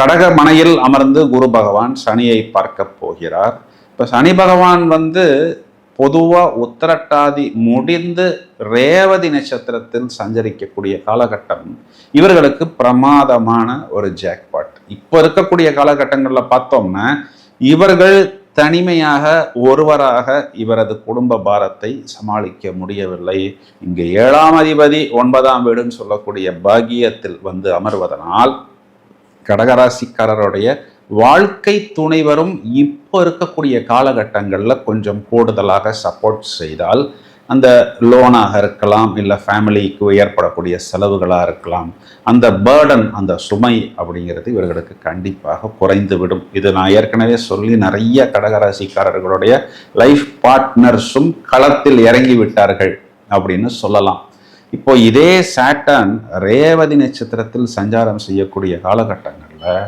கடக மனையில் அமர்ந்து குரு பகவான் சனியை பார்க்க போகிறார். இப்போ சனி பகவான் வந்து பொதுவாக உத்தரட்டாதி முடிந்து ரேவதி நட்சத்திரத்தில் சஞ்சரிக்கக்கூடிய காலகட்டம் இவர்களுக்கு பிரமாதமான ஒரு ஜாக்பாட் இப்போ இருக்கக்கூடிய காலகட்டங்களில் பார்த்தோம்னா இவர்கள் தனிமையாக ஒருவராக இவரது குடும்ப பாரத்தை சமாளிக்க முடியவில்லை. இங்கே ஏழாம் அதிபதி ஒன்பதாம் வீடுன்னு சொல்லக்கூடிய பாகியத்தில் வந்து அமர்வதனால் கடகராசிக்காரருடைய வாழ்க்கை துணைவரும் இப்போ இருக்கக்கூடிய காலகட்டங்களில் கொஞ்சம் கூடுதலாக சப்போர்ட் செய்தால் அந்த லோனாக இருக்கலாம் இல்லை ஃபேமிலிக்கு ஏற்படக்கூடிய செலவுகளாக இருக்கலாம் அந்த பேர்டன் அந்த சுமை அப்படிங்கிறது இவர்களுக்கு கண்டிப்பாக குறைந்துவிடும். இது நான் ஏற்கனவே சொல்லி நிறைய கடகராசிக்காரர்களுடைய லைஃப் பார்ட்னர்ஸும் களத்தில் இறங்கி விட்டார்கள் அப்படின்னு சொல்லலாம். இப்போ இதே சாட்டன் ரேவதி நட்சத்திரத்தில் சஞ்சாரம் செய்யக்கூடிய காலகட்டங்களில்